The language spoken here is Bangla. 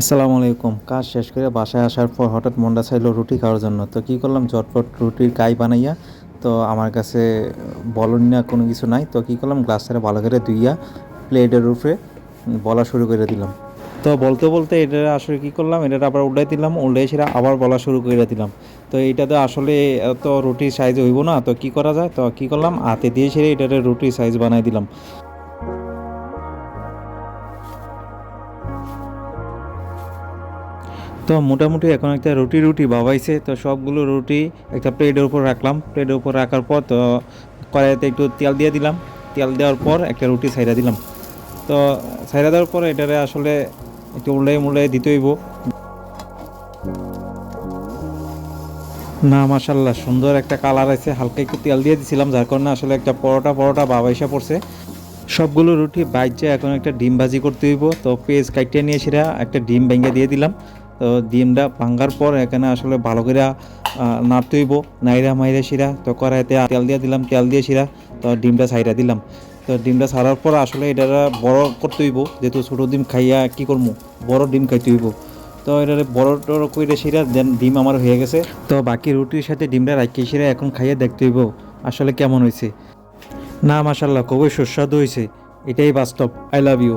আসসালামু আলাইকুম। কাজ শেষ করে বাসায় আসার পর হঠাৎ মনটা চাইলো রুটি খাওয়ার জন্য। তো কী করলাম? ঝটপট রুটির কাই বানাইয়া, তো আমার কাছে বলন না, কোনো কিছু নাই। তো কী করলাম? গ্লাসটা ভালো করে ধুইয়া প্লেটের উপরে বলা শুরু করে দিলাম। তো বলতে বলতে এটা আসলে কী করলাম? এটা আবার উল্টাই দিলাম উল্টাই সেটা আবার বলা শুরু করে দিলাম। তো এটা তো আসলে এত রুটির সাইজ হইব না, তো কী করা যায়? তো কী করলাম? হাতে দিয়ে সেরে এটাতে রুটির সাইজ বানাই দিলাম। তো মোটামুটি এখন একটা রুটি রুটি বাবাইছে তো সবগুলো রুটি একটা প্লেটের উপর রাখলাম। প্লেটের উপর রাখার পর তো কড়াইতে একটু তেল দিয়ে দিলাম। তেল দেওয়ার পর একটা রুটি সাইডা দিলাম। তো সাইডা দেওয়ার পর এটারে আসলে একটু উল্টাই মুল্টাই দিতে হইব। না মাশাল্লাহ সুন্দর একটা কালার আছে। হালকা একটু তেল দিয়ে দিছিলাম, যার কারণে আসলে একটা পরোটা পরোটা বাবাইসা পড়ছে। সবগুলো রুটি বাইচে এখন একটা ডিম ভাজি করতে হইব। তো পেঁয়াজ কাটিয়ে নিয়ে সেটা একটা ডিম ভেঙে দিয়ে দিলাম। তো ডিমটা ভাঙ্গার পর এখানে আসলে ভালো করে আহ, নাড়তে হইব নাইরা মাইরা শিরা তো কড়াইতে তেল দিয়ে দিলাম তেল দিয়ে শিরা তো ডিমটা সাইডা দিলাম। তো ডিমটা ছাড়ার পর আসলে এটা বড় করতে হইব যেহেতু ছোটো ডিম খাইয়া কি করব বড় ডিম খাইতে হইব তো এটা বড় টড় করে সেটা দেন ডিম আমার হয়ে গেছে। তো বাকি রুটির সাথে ডিমটা রাখিয়ে সেরা এখন খাইয়ে দেখতে হইব আসলে কেমন হয়েছে না মাসাল্লাহ খুবই সুস্বাদু হয়েছে এটাই বাস্তব। I love you.